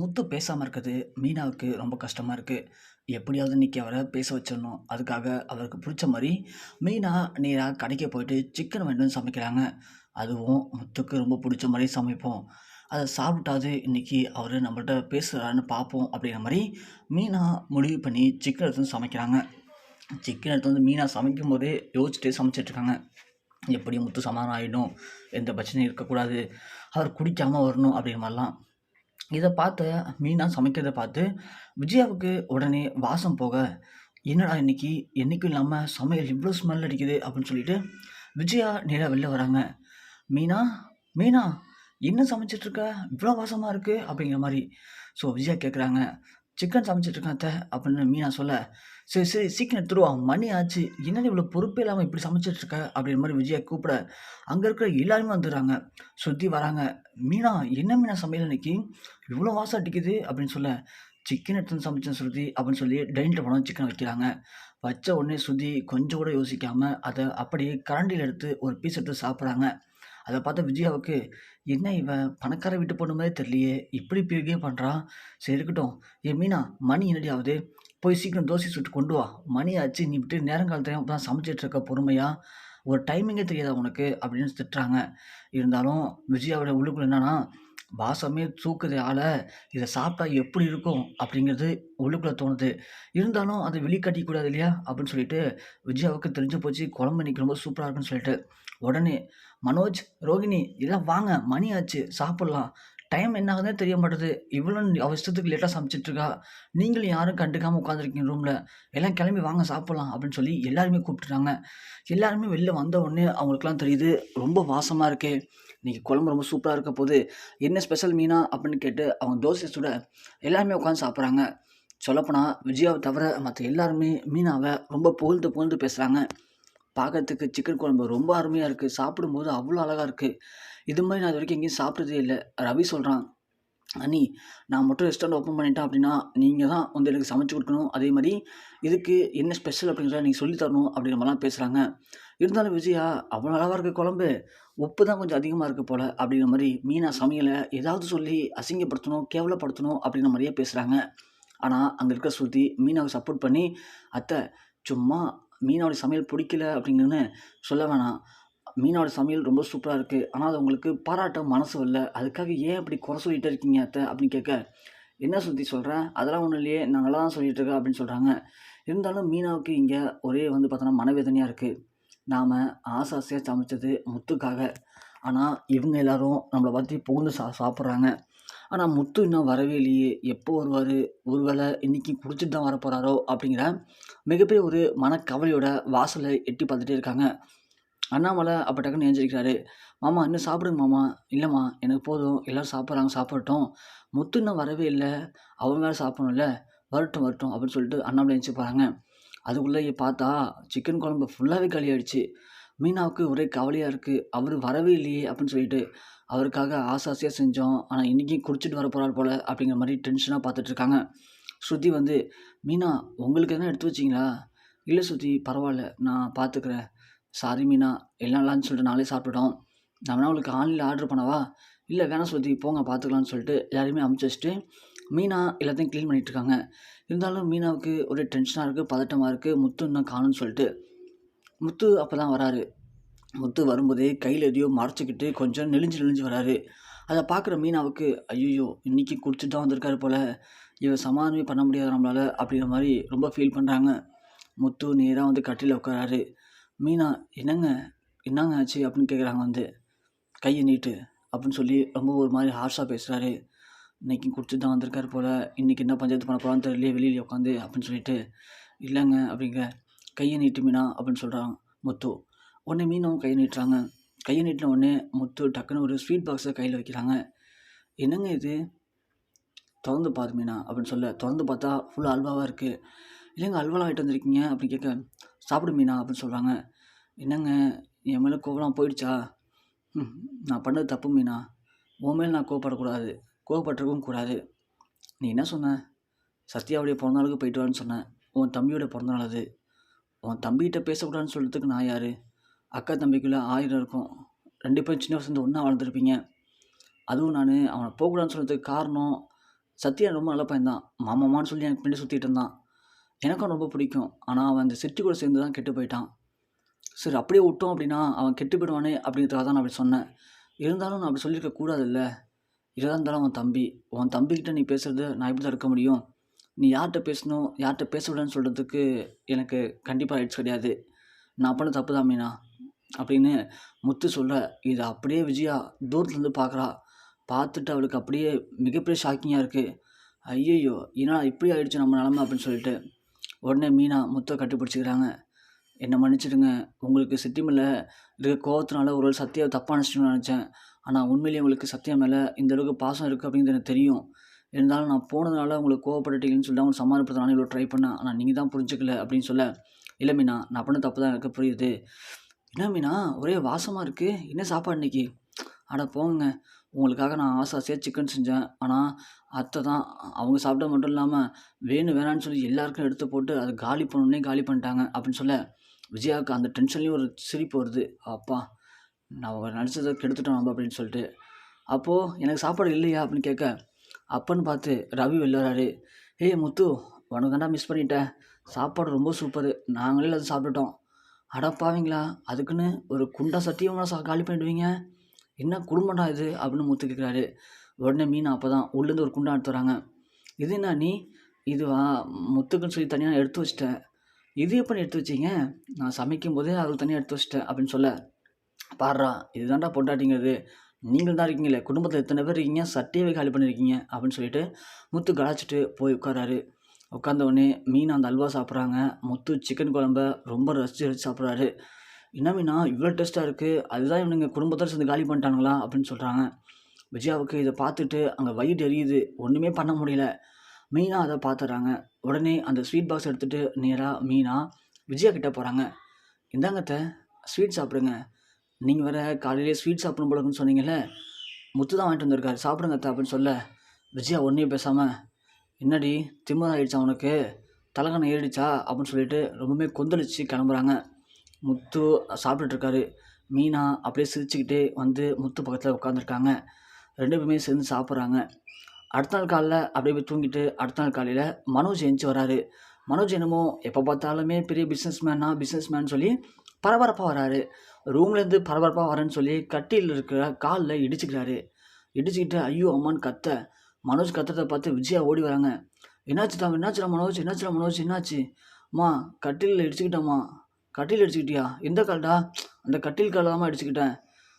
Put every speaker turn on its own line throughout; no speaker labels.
முத்து பேசாமல் இருக்கிறது மீனாவுக்கு ரொம்ப கஷ்டமாக இருக்குது எப்படியாவது இன்றைக்கி அவரை பேச வச்சிடணும். அதுக்காக அவருக்கு பிடிச்ச மாதிரி மீனா நேராக கடைக்கு போயிட்டு சிக்கன் வேணும்னு சமைக்கிறாங்க. அதுவும் முத்துக்கு ரொம்ப பிடிச்ச மாதிரி சமைப்போம். அதை சாப்பிட்டாது இன்றைக்கி அவர் நம்மள்ட்ட பேசுகிறான்னு பார்ப்போம் அப்படிங்கிற மாதிரி மீனா முடிவு பண்ணி சிக்கன் எடுத்து வந்து சமைக்கிறாங்க. சிக்கன் எடுத்து வந்து மீனா சமைக்கும் போதே யோசிச்சுட்டே சமைச்சிட்ருக்காங்க எப்படி முத்து சமாதானம் ஆகிடும் எந்த பிரச்சனையும் இருக்கக்கூடாது. அவர் குடிக்காமல் வரணும் அப்படிங்கிற மாதிரிலாம் இதை பார்த்த மீனா சமைக்கிறத பார்த்து விஜயாவுக்கு உடனே வாசம் போக என்னடா இன்னைக்கு? என்றைக்கும் இல்லாமல் சமையல் இவ்வளோ ஸ்மெல் அடிக்குது அப்படின்னு சொல்லிட்டு விஜயா நேராக வெளில வராங்க. மீனா மீனா என்ன சமைச்சிட்ருக்க இவ்வளோ வாசமாக இருக்குது அப்படிங்கிற மாதிரி. ஸோ விஜயா கேட்குறாங்க சிக்கன் சமைச்சிட்ருக்கேன் அத்தை அப்படின்னு மீனா சொல்ல சரி சரி சீக்கிரம் எடுத்துருவா மணி ஆச்சு என்னடி இவ்வளோ பொறுப்பே இல்லாமல் இப்படி சமைச்சிட்ருக்க அப்படின்ற மாதிரி விஜயா கூப்பிட அங்கே இருக்கிற எல்லாருமே வந்துடுறாங்க சுற்றி வராங்க. மீனா என்ன மீனா சமையல் இன்னைக்கு இவ்வளோ வாசம் அடிக்குது அப்படின்னு சொல்ல சிக்கன் எடுத்து சமைச்சேன் ஸ்ருதி அப்படின்னு சொல்லி டைனிங் போனால் சிக்கன் வைக்கிறாங்க. வச்ச உடனே ஸ்ருதி கொஞ்சம் கூட யோசிக்காமல் அதை அப்படியே கரண்டியில் எடுத்து ஒரு பீஸ் எடுத்து சாப்பிட்றாங்க. அதை பார்த்தா விஜயாவுக்கு என்ன இவன் பணக்கார வீட்டு பொண்ணு மாதிரி தெரியலையே? இப்படி பிரிகே பண்ணுறான் சரி இருக்கட்டும். ஏ மீனா மணி என்னடி ஆகுது? போய் சீக்கிரம் தோசை சுட்டு கொண்டு வா. மணி ஆச்சு நீ விட்டு நேரங்கால அப்போ தான் சமைச்சிட்டு இருக்க பொறுமையாக ஒரு டைமிங்கே தெரியாதா உனக்கு? அப்படின்னு திட்டுறாங்க. இருந்தாலும் விஜயாவோட உள்ளுக்குள்ள என்னன்னா வாசமே தூக்குது ஆளை. இதை சாப்பிட்டா எப்படி இருக்கும்? அப்படிங்கிறது உள்ளுக்குள்ளே தோணுது. இருந்தாலும் அதை வெளிக்காட்டிக்கூடாது இல்லையா? அப்படின்னு சொல்லிட்டு விஜயாவுக்கு தெரிஞ்சு போச்சு குழம்பு நிற்க ரொம்ப சூப்பராக இருக்குன்னு சொல்லிட்டு. உடனே மனோஜ் ரோகிணி எல்லாம் வாங்க மணி ஆச்சு சாப்பிட்லாம். டைம் என்ன ஆகுதுன்னே தெரிய மாட்டேது. இவ்வளோ அவ இஷ்டத்துக்கு லேட்டாக சமைச்சிட்ருக்கா. நீங்களும் யாரும் கண்டுக்காமல் உட்காந்துருக்கீங்க ரூமில் எல்லாம் கிளம்பி வாங்க சாப்பிட்லாம் அப்படின்னு சொல்லி எல்லாருமே கூப்பிட்டுறாங்க எல்லாருமே வெளில வந்த உடனே அவங்களுக்குலாம் தெரியுது ரொம்ப வாசமாக இருக்கே. இன்றைக்கி குழம்பு ரொம்ப சூப்பராக இருக்க போது என்ன ஸ்பெஷல் மீனா அப்படின்னு கேட்டு அவங்க தோசை சுட எல்லாருமே உட்காந்து சாப்பிட்றாங்க. சொல்லப்போனால் விஜயாவை தவிர மற்ற எல்லாருமே மீனாவை ரொம்ப புகழ்ந்து புகழ்ந்து பேசுகிறாங்க பார்க்கறதுக்கு சிக்கன் குழம்பு ரொம்ப அருமையாக இருக்குது சாப்பிடும்போது அவ்வளோ அழகாக இருக்குது இது மாதிரி நான் இது வரைக்கும் எங்கேயும் சாப்பிட்டதே இல்லை. ரவி சொல்கிறான் அண்ணி நான் மட்டும் ரெஸ்டாரண்ட் ஓப்பன் பண்ணிட்டேன் அப்படின்னா நீங்கள் தான் வந்து எனக்கு சமைச்சு கொடுக்கணும். அதே மாதிரி இதுக்கு என்ன ஸ்பெஷல் அப்படிங்கிறத நீங்கள் சொல்லி தரணும் அப்படிங்கிற மாதிரிலாம் பேசுகிறாங்க இருந்தாலும் விஜயா அவ்வளோ அழகாக இருக்க குழம்பு. உப்பு தான் கொஞ்சம் அதிகமாக இருக்குது போல் அப்படிங்கிற மாதிரி மீனா சமையலை ஏதாவது சொல்லி அசிங்கப்படுத்தணும் கேவலப்படுத்தணும் அப்படிங்கிற மாதிரியே பேசுகிறாங்க ஆனால் அங்கே இருக்க ஸ்ருதி மீனாவை சப்போர்ட் பண்ணி அத்தை சும்மா மீனாவோட சமையல் பிடிக்கல அப்படிங்கன்னு சொல்ல வேணாம். மீனோட சமையல் ரொம்ப சூப்பராக இருக்குது ஆனால் அது உங்களுக்கு பாராட்ட மனசு வரல. அதுக்காக ஏன் அப்படி குறை சொல்லிட்டு இருக்கீங்க அத்தை? அப்படின்னு கேட்க என்ன சுற்றி சொல்கிறேன் அதெல்லாம் ஒன்றும் இல்லையே. நான் நல்லா தான் சொல்லிகிட்டு இருக்கேன் அப்படின்னு சொல்கிறாங்க இருந்தாலும் மீனாவுக்கு இங்கே ஒரே வந்து பார்த்தோன்னா மனவேதனையாக இருக்குது நாம் ஆசை ஆசையாக சமைச்சது முத்துக்காக. ஆனால் இவங்க எல்லாரும் நம்மளை பற்றி புகுந்து சா சாப்பிட்றாங்க. ஆனால் முத்து இன்னும் வரவே இல்லையே. எப்போ வருவார்? ஒருவேளை இன்றைக்கி குடிச்சிட்டு தான் வரப்போகிறாரோ அப்படிங்கிற மிகப்பெரிய ஒரு மனக்கவலையோட வாசலை எட்டி பார்த்துட்டே இருக்காங்க. அண்ணாமலை அப்போ டக்குன்னு எழுந்திரிக்கிறாரு மாமா இன்னும் சாப்பிடுங்க மாமா. இல்லைம்மா எனக்கு போதும். எல்லோரும் சாப்பிட்றாங்க சாப்பிடட்டும். முத்து இன்னும் வரவே இல்லை. அவங்க வேறு சாப்பிடணும்ல. வரட்டும் வரட்டும் அப்படின்னு சொல்லிட்டு அண்ணாமலை எழுந்துச்சி போகிறாங்க அதுக்குள்ளேயே பார்த்தா சிக்கன் குழம்பு ஃபுல்லாகவே காலி ஆயிடுச்சு மீனாவுக்கு ஒரே கவலையாக இருக்குது அவர் வரவே இல்லையே அப்படின்னு சொல்லிட்டு அவருக்காக ஆசை ஆசையாக செஞ்சோம். ஆனால் இன்றைக்கி குடிச்சிட்டு வர போகிறார் போல் அப்படிங்கிற மாதிரி டென்ஷனாக பார்த்துட்ருக்காங்க ஸ்ருதி வந்து மீனா உங்களுக்கு எதனா எடுத்து வச்சிங்களா? இல்லை ஸ்ருதி பரவாயில்ல. நான் பார்த்துக்கிறேன். சாரி மீனா எல்லாம் நல்லான்னு சொல்லிட்டு நாளே சாப்பிட்டுட்டோம். நான் வேணா உங்களுக்கு ஆன்லைனில் ஆர்டர் பண்ணவா? இல்லை வேணாம் சுற்றி போங்க பார்த்துக்கலான்னு சொல்லிட்டு எல்லாருமே அமுச்சு வச்சுட்டு மீனா எல்லாத்தையும் க்ளீன் பண்ணிட்டு இருக்காங்க இருந்தாலும் மீனாவுக்கு ஒரே டென்ஷனாக இருக்குது பதட்டமாக இருக்குது முத்து இன்னும் காணும்னு சொல்லிட்டு முத்து அப்போ தான் வராரு. முத்து வரும்போதே கையில் எதையோ மறைச்சிக்கிட்டு கொஞ்சம் நெளிஞ்சு நெளிஞ்சு வராரு. அதை பார்க்குற மீனாவுக்கு ஐயோ இன்றைக்கி குடிச்சிட்டு தான் வந்திருக்காரு போல். இவன் சமாதானமே பண்ண முடியாது நம்மளால் அப்படிங்கிற மாதிரி ரொம்ப ஃபீல் பண்ணுறாங்க முத்து நேராக வந்து கட்டில் உட்காராரு. மீனா என்னங்க? என்னங்க ஆச்சு? அப்படின்னு கேட்குறாங்க வந்து. கையை நீட்டு அப்படின்னு சொல்லி ரொம்ப ஒரு மாதிரி ஹார்ஷாக பேசுகிறாரு இன்னைக்கு குடிச்சு தான் வந்திருக்காரு போல். இன்றைக்கி என்ன பஞ்சாயத்து பண்ண போகிறான்னு தெரியல வெளியில் உட்காந்து அப்படின்னு சொல்லிட்டு. இல்லைங்க அப்படிங்கிற. கையை நீட்டு மீனா அப்படின்னு சொல்கிறாங்க முத்து. உடனே மீனும் கையை நீட்டுறாங்க. கையை நீட்டின உடனே முத்து டக்குன்னு ஒரு ஸ்வீட் பாக்ஸை கையில் வைக்கிறாங்க. என்னங்க இது? திறந்து பாரு மீனா அப்படின்னு சொல்ல. திறந்து பார்த்தா ஃபுல் அல்வாவாக இருக்குது இல்லைங்க அல்வாலாம் ஆகிட்டு வந்திருக்கீங்க அப்படின்னு கேட்க சாப்பிடு மீனா அப்படின்னு சொல்கிறாங்க என்னங்க என் மேலே கோவலாம் போயிடுச்சா? ம் நான் பண்ணது தப்பு மீனா. உன் மேலே நான் கோவப்படக்கூடாது. கோவப்பட்டிருக்கவும் கூடாது. நீ என்ன சொன்ன? சத்யாவுடைய பிறந்தநாளுக்கு போயிட்டு வான்னு சொன்னேன். உன் தம்பியோட பிறந்தநாள் அது. உன் தம்பிகிட்ட பேசக்கூடாதுன்னு சொல்கிறதுக்கு நான் யார்? அக்கா தம்பிக்குள்ளே ஆயிரம் இருக்கும். ரெண்டு பேரும் சின்ன வயசுலேருந்து ஒன்றா வளர்ந்துருப்பீங்க. அதுவும் நான். அவனை போகக்கூடாதுன்னு சொல்கிறதுக்கு காரணம் சத்யா ரொம்ப நல்ல பையன் தான் மாமாமான்னு சொல்லி எனக்கு பின்னாடி சுற்றிட்டு இருந்தான். எனக்கும் ரொம்ப பிடிக்கும். ஆனால் அவன் அந்த சிட்டி கூட சேர்ந்து தான் கெட்டு போயிட்டான். சரி அப்படியே விட்டோம் அப்படின்னா அவன் கெட்டு போயிடுவானே அப்படிங்கிறதுக்காக தான் நான் அப்படி சொன்னேன். இருந்தாலும் நான் அப்படி சொல்லியிருக்க கூடாதுல்ல. இதாக இருந்தாலும் அவன் தம்பி. உன் தம்பிக்கிட்ட நீ பேசுகிறது நான் எப்படி தான் இருக்க முடியும்? நீ யார்கிட்ட பேசணும்? யார்கிட்ட பேசக்கூடாதுன்னு சொல்கிறதுக்கு எனக்கு கண்டிப்பாக ரைட்ஸ் கிடையாது. நான் பண்ண தப்பு தான் மீனா அப்படின்னு முத்து சொல்ல இது அப்படியே விஜயா தூரத்துலேருந்து பார்க்குறா பார்த்துட்டு அவளுக்கு அப்படியே மிகப்பெரிய ஷாக்கிங்காக இருக்குது ஐயையோ ஏன்னா இப்படி ஆயிடுச்சு நம்ம நிலமை அப்படின்னு சொல்லிட்டு. உடனே மீனா முத்தை கட்டுப்பிடிச்சிக்கிறாங்க. என்னை மன்னிச்சிடுங்க. உங்களுக்கு சிட்டி மேலே இருக்க கோவத்தினால ஒரு வேளை சத்யாவை தப்பாக நினச்சிட்டுன்னு நினச்சேன். ஆனால் உண்மையிலேயே உங்களுக்கு சத்தியம் மேலே இந்த அளவுக்கு பாசம் இருக்குது அப்படிங்கிறது எனக்கு தெரியும். இருந்தாலும் நான் போனதுனால உங்களுக்கு கோவப்பட்டுட்டீங்கன்னு சொல்லி அவங்க சமாளிப்படுத்த இவ்வளோ ட்ரை பண்ணேன். ஆனால் நீங்கள் தான் புரிஞ்சுக்கல அப்படின்னு சொல்ல இல்லை மீனா நான் பண்ண தப்பு தான் எனக்கு புரியுது. என்ன மீனா ஒரே வாசமாக இருக்குது என்ன சாப்பாடு இன்னைக்கு? அட போங்க. உங்களுக்காக நான் ஆசை ஆசையாக சிக்கன் செஞ்சேன். ஆனால் அத்தை தான் அவங்க சாப்பிட்டா மட்டும் இல்லாமல் வேணும் வேணான்னு சொல்லி எல்லாருக்கும் எடுத்து போட்டு அதை காலி பண்ணணுன்னே காலி பண்ணிட்டாங்க அப்படின்னு சொல்ல விஜயாவுக்கு அந்த டென்ஷன்லேயும் ஒரு சிரிப்பு வருது. அப்பா நான் நினச்சதை கெடுத்துட்டோம் நம்ம அப்படின்னு சொல்லிட்டு. அப்போது எனக்கு சாப்பாடு இல்லையா? அப்படின்னு கேட்க அப்பன்னு பார்த்து ரவி வெளிவராரு ஏய் முத்து உனக்கு தாண்டா மிஸ் பண்ணிட்டேன். சாப்பாடு ரொம்ப சூப்பர் நாங்களே அதை சாப்பிட்டுட்டோம். அடப்பாவீங்களா அதுக்குன்னு ஒரு குண்டா சட்டியும் சா காலி பண்ணிடுவீங்க. என்ன குடும்பம்டா இது? அப்படின்னு முத்து கேட்குறாரு உடனே மீன் அப்போ தான் உள்ளேருந்து ஒரு குண்டா எடுத்து வராங்க. இது என்ன நீ? இதுவா? முத்துக்குன்னு சொல்லி தனியாக எடுத்து வச்சிட்டேன். இது எப்படி எடுத்து வச்சீங்க? நான் சமைக்கும் போதே அவருக்கு தனியாக எடுத்து வச்சிட்டேன் அப்படின்னு சொல்ல. பாடுறா இதுதான்டா பொண்டாட்டிங்கிறது. நீங்கள் தான் இருக்கீங்களே குடும்பத்தில் எத்தனை பேர் இருக்கீங்க? சட்டையவே காலி பண்ணியிருக்கீங்க அப்படின்னு சொல்லிட்டு முத்து கலாச்சிட்டு போய் உட்காராரு உட்காந்த உடனே மீன் அந்த அல்வா சாப்பிட்றாங்க. முத்து சிக்கன் குழம்ப ரொம்ப ரசித்து ரசித்து சாப்பிட்றாரு. என்ன மீனா இவ்வளோ டேஸ்ட்டாக இருக்குது அதுதான் இவனுங்க குடும்பத்தோடு சேர்ந்து காலி பண்ணிட்டானுங்களா அப்படின்னு சொல்கிறாங்க விஜயாவுக்கு இதை பார்த்துட்டு அங்கே வயிறு எரியுது ஒன்றுமே பண்ண முடியல. மீனா அதை பார்த்துறாங்க உடனே அந்த ஸ்வீட் பாக்ஸ் எடுத்துகிட்டு நேராக மீனா விஜயா கிட்டே போகிறாங்க இந்தாங்கத்த ஸ்வீட் சாப்பிடுங்க. நீங்கள் வேற காலையிலே ஸ்வீட் சாப்பிடும் போலக்குன்னு சொன்னீங்கல்ல முத்து தான் வாங்கிட்டு வந்திருக்காரு. சாப்பிடுங்க அத்தை அப்படின்னு சொல்ல விஜயா ஒன்றே பேசாமல் என்னடி திம்மதாயிடுச்சா ஆயிடுச்சா உனக்கு? தலைகணம் ஏறிடுச்சா? அப்படின்னு சொல்லிட்டு ரொம்பவுமே கொந்தளிச்சு கிளம்புறாங்க. முத்து சாப்பிட்டுட்டு இருக்காரு மீனா அப்படியே சிரிச்சுக்கிட்டே வந்து முத்து பக்கத்தில் உட்காந்துருக்காங்க ரெண்டு பேருமே சேர்ந்து சாப்பிட்றாங்க. அடுத்த நாள் காலைல அப்படியே போய் தூங்கிட்டு அடுத்த நாள் காலையில் மனோஜ் எழுந்து வராரு. மனோஜ் என்னமோ எப்போ பார்த்தாலுமே பெரிய பிஸ்னஸ் மேனா பிஸ்னஸ் மேன் சொல்லி பரபரப்பாக வராரு. ரூம்லேருந்து பரபரப்பாக வரேன்னு சொல்லி கட்டியில் இருக்கிற காலில் இடிச்சுக்கிறாரு. இடிச்சுக்கிட்டு ஐயோ அம்மான்னு கத்த. மனோஜ் கத்துறத பார்த்து விஜயா ஓடி வராங்க. என்னாச்சு தான் என்னாச்சுடா மனோஜ்? என்னாச்சுடா மனோஜ்? என்னாச்சு? அம்மா கட்டிலில் இடிச்சுக்கிட்டோம்மா. கட்டில் அடிச்சுக்கிட்டியா? எந்த கால்டா? அந்த கட்டில் கால் தான் இடிச்சுக்கிட்டேன்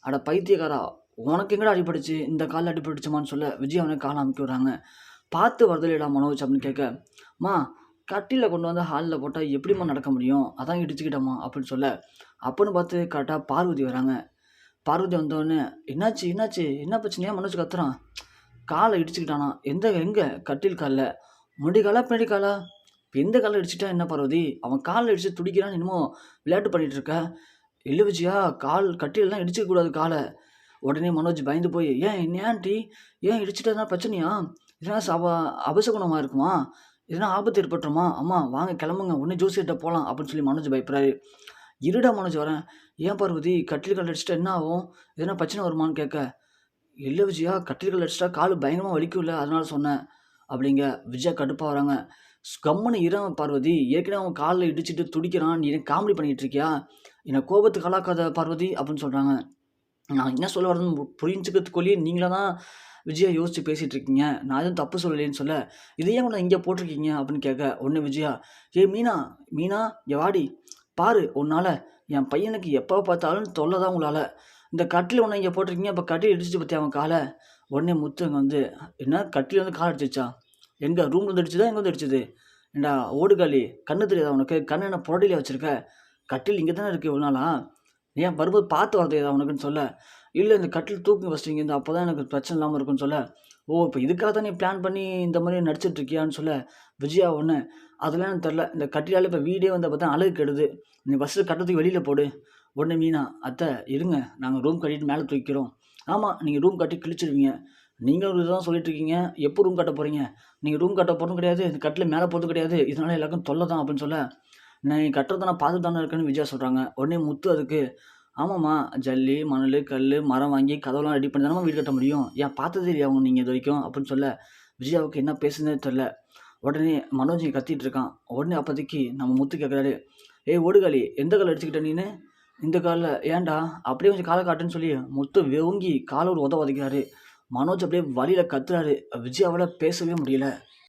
அட பைத்தியக்காரா உனக்கு எங்கடா அடிபட்டுச்சு? இந்த காலில் அடிபட்டுச்சுமான்னு சொல்ல விஜய் அவனை காலை அமுக்கி விடுறாங்க. பார்த்து வரதில்லைடா மனோஜ் அப்படின்னு கேட்க மா கட்டிலில் கொண்டு வந்து ஹாலில் போட்டால் எப்படிம்மா நடக்க முடியும்? அதான் இடிச்சுக்கிட்டம்மா அப்படின்னு சொல்ல அப்படின்னு பார்த்து கரெக்டாக பார்வதி வராங்க. பார்வதி வந்தோடனே என்னாச்சு என்னாச்சு? என்ன பிரச்சனையா? மனோஜ் கத்துறான். காலை இடிச்சுக்கிட்டானா. எந்த எங்கே? கட்டில் காலில். முடி காலா பின்னாடி காலா? இப்போ எந்த காலில் இடிச்சிட்டா என்ன பார்வதி? அவன் காலில் இடிச்சு துடிக்கிறான்னு என்னமோ விளையாட்டு பண்ணிட்டு இருக்க. இல்லை விஜயா கால் கட்டிலெலாம் இடிச்சிக்கூடாது காலை. உடனே மனோஜ் பயந்து போய் ஏன் என்ன ஆண்டி? ஏன் இடிச்சிட்டதுனா பிரச்சனையா? இதெல்லாம் சப அபசகுணமாக இருக்குமா? எதனா ஆபத்து ஏற்பட்டுருமா? அம்மா வாங்க கிளம்புங்க. உடனே ஜோசியிட்ட போகலாம் அப்படின்னு சொல்லி மனோஜ் பயப்படுறாரு. இருடா மனோஜ் வரேன். ஏன் பார்வதி? கட்டில் கல் அடிச்சிட்டா என்ன ஆகும்? எதனா பிரச்சனை வருமான்னு கேட்க. இல்லை விஜயா கட்டில் கல் அடிச்சிட்டா கால் பயங்கரமாக வலிக்கும்ல அதனால் சொன்னேன். அப்படிங்க. விஜயா கடுப்பாக வராங்க. கம்முன்னு இran பார்வதி. ஏற்கனவே அவன் காலில் இடிச்சிட்டு துடிக்கிறான். நீ காமெடி பண்ணிகிட்டு இருக்கியா? என்னை கோபத்துக்கு ஆளாக்காத பார்வதி அப்படின்னு சொல்கிறாங்க நான் என்ன சொல்ல வரதுன்னு புரிஞ்சுக்கிறதுக்குள்ளேயே நீங்களாக தான் விஜயா யோசித்து பேசிகிட்டு இருக்கீங்க. நான் எதுவும் தப்பு சொல்லலேன்னு சொல்ல. இதையே உன்னை இங்கே போட்டிருக்கீங்க அப்படின்னு கேட்க ஒன்று விஜயா ஏய் மீனா மீனா என் வாடி. பாரு உன்னால் என் பையனுக்கு எப்போ பார்த்தாலும் தொல்லை தான் உங்களால். இந்த கட்டில் ஒன்று இங்கே போட்டிருக்கீங்க. அப்போ கட்டில் இடிச்சு பற்றி அவன் காலை? உடனே முத்து அங்கே வந்து என்ன? கட்டில் வந்து கால் அடிச்சிச்சா எங்கே ரூம் வந்து எங்கே வந்து ஏண்டா ஓடுகாலி கண்ணு தெரியாதா உனக்கு? கண்ணு என்ன புரடியில் வச்சுருக்க? கட்டில் இங்கே தானே இருக்குது இவ்வளோ நாளா ஏன் வரும்போது பார்த்து வரது ஏதாவது உனக்குன்னு சொல்ல? இல்லை இந்த கட்டில் தூக்கி வச்சிட்டீங்க இந்த அப்போ தான் எனக்கு பிரச்சனை இல்லாமல் இருக்குன்னு சொல்ல? ஓ இப்போ இதுக்காக தான் நீ பிளான் பண்ணி இந்த மாதிரி நடிச்சிட்டு இருக்கியான்னு சொல்ல? விஜயா ஒன்று அதெல்லாம் எனக்கு தெரில இந்த கட்டிலால் இப்போ வீடே வந்து பார்த்தா அழகு கெடுது. நீ ஃபஸ்ட்டு கட்டத்துக்கு வெளியில் போடு. உடனே மீனா அத்தை இருங்க. நாங்கள் ரூம் கட்டிட்டு மேலே தூக்கிறோம் ஆமாம் நீங்கள் ரூம் கட்டி கிழிச்சிடுவீங்க நீங்களும் இதுதான் சொல்லிட்டு இருக்கீங்க எப்போ ரூம் கட்ட போகிறீங்க நீங்கள் ரூம் கட்ட போகிறதும் கிடையாது இந்த கட்டில் மேலே போகிறதும் கிடையாது. இதனால எல்லாருக்கும் தொல்லை தான் அப்படின்னு சொல்ல நான் கட்டுறதை நான் பார்த்து தானே இருக்கேன்னு விஜயா சொல்கிறாங்க உடனே முத்து அதுக்கு ஆமாம்மா ஜல்லி மணல் கல் மரம் வாங்கி கதவுலாம் ரெடி பண்ணி தானே வீடு கட்ட முடியும். ஏன் பார்த்ததே இல்லையா அவங்க நீங்கள் இது வரைக்கும்? அப்படின்னு சொல்ல விஜயாவுக்கு என்ன பேசுனே தெரில உடனே மனோஜ் கத்திட்டு இருக்கான். உடனே அப்போதைக்கு நம்ம முத்து கேட்குறாரு ஏய் ஓடுகாலி எந்த கால் அடிச்சுக்கிட்ட நீனு? இந்த காலில் ஏன்டா? அப்படியே கொஞ்சம் காலை காட்டுன்னு சொல்லி முத்து வெவுங்கி காலை ஒரு உதவ உதைக்கிறாரு. மனோஜ் அப்படியே வழியில் கத்துறாரு. விஜயாவால் பேசவே முடியல.